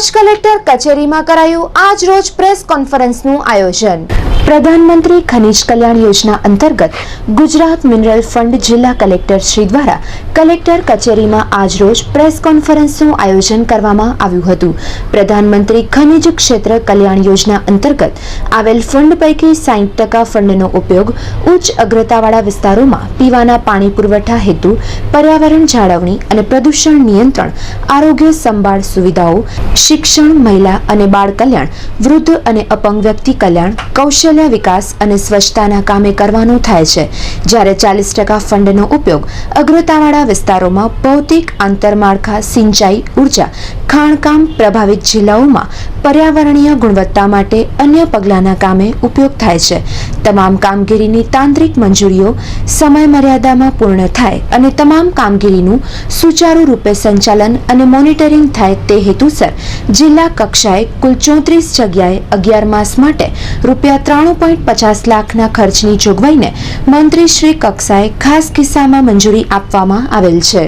Bhuj collector કચેરીમાં કરાયું આજ રોજ પ્રેસ કોન્ફરન્સનું આયોજન. પ્રધાનમંત્રી ખનિજ કલ્યાણ યોજના અંતર્ગત ગુજરાત મિનરલ ફંડ જિલ્લા કલેક્ટર શ્રી દ્વારા કલેક્ટર કચેરીમાં આજરોજ પ્રેસ કોન્ફરન્સનું આયોજન કરવામાં આવ્યું હતું. પ્રધાનમંત્રી ખનિજ ક્ષેત્ર કલ્યાણ યોજના અંતર્ગત આવેલ ફંડ પૈકી સાહીઠ ટકા ફંડનો ઉપયોગ ઉચ્ચ અગ્રતાવાળા વિસ્તારોમાં પીવાના પાણી પુરવઠા હેતુ, પર્યાવરણ જાળવણી અને પ્રદૂષણ નિયંત્રણ, આરોગ્ય સંભાળ સુવિધાઓ, શિક્ષણ, મહિલા અને બાળ કલ્યાણ, વૃદ્ધ અને અપંગ વ્યક્તિ કલ્યાણ, કૌશલ્ય વિકાસ અને સ્વચ્છતાના કામે કરવાનો થાય છે. જ્યારે ચાલીસ ટકા ફંડનો ઉપયોગ અગ્રતાવાળા વિસ્તારોમાં ભૌતિક આંતરમાળખા, સિંચાઈ, ઊર્જા, ખાણકામ પ્રભાવિત જિલ્લાઓમાં પર્યાવરણીય ગુણવત્તા માટે અન્ય પગલાંના કામે ઉપયોગ થાય છે. તમામ કામગીરીની તાંત્રિક મંજૂરીઓ સમય મર્યાદામાં પૂર્ણ થાય અને તમામ કામગીરીનું સુચારુ રૂપે સંચાલન અને મોનિટરિંગ થાય તે હેતુસર જિલ્લા કક્ષાએ કુલ ચોત્રીસ જગ્યાએ અગિયાર માસ માટે રૂપિયા ત્રાણું પોઈન્ટ પચાસ લાખના ખર્ચની જોગવાઈને મંત્રી શ્રી કક્ષાએ ખાસ કિસ્સામાં મંજૂરી આપવામાં આવેલ છે.